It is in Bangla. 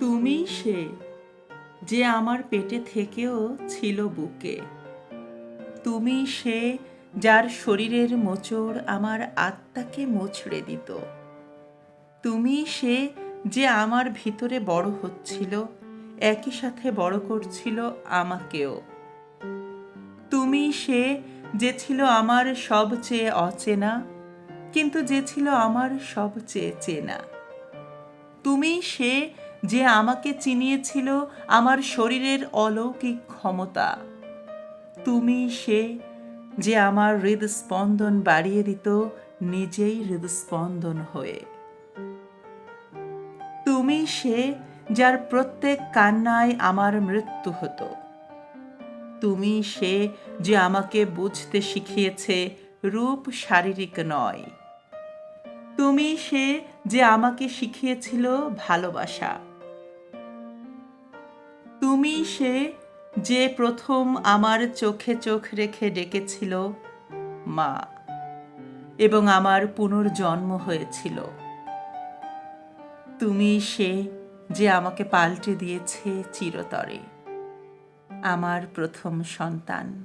তুমি সে যে আমার পেটে থেকেও ছিল বুকে। তুমি সে যার শরীরের মোচড় আমার আত্মাকে মোছড়ে দিত। তুমি সে যে আমার ভিতরে বড় হচ্ছিল, একই সাথে বড় করছিল আমাকেও। তুমি সে যে ছিল আমার সবচেয়ে অচেনা, কিন্তু যে ছিল আমার সবচেয়ে চেনা। তুমি সে যে আমাকে চিনিয়েছিল আমার শরীরের অলৌকিক ক্ষমতা। তুমি সে যে আমার হৃদস্পন্দন বাড়িয়ে দিত, নিজেই হৃদস্পন্দন হয়ে। তুমি সে যার প্রত্যেক কান্নায় আমার মৃত্যু হতো। তুমি সে যে আমাকে বুঝতে শিখিয়েছে, রূপ শারীরিক নয়। তুমি সে যে আমাকে শিখিয়েছিল ভালোবাসা। তুমি সে যে প্রথম আমার চোখে চোখ রেখে ডেকেছিল, মা, এবং আমার পুনর্জন্ম হয়েছিল। তুমি সে যে আমাকে পাল্টে দিয়েছে চিরতরে, আমার প্রথম সন্তান।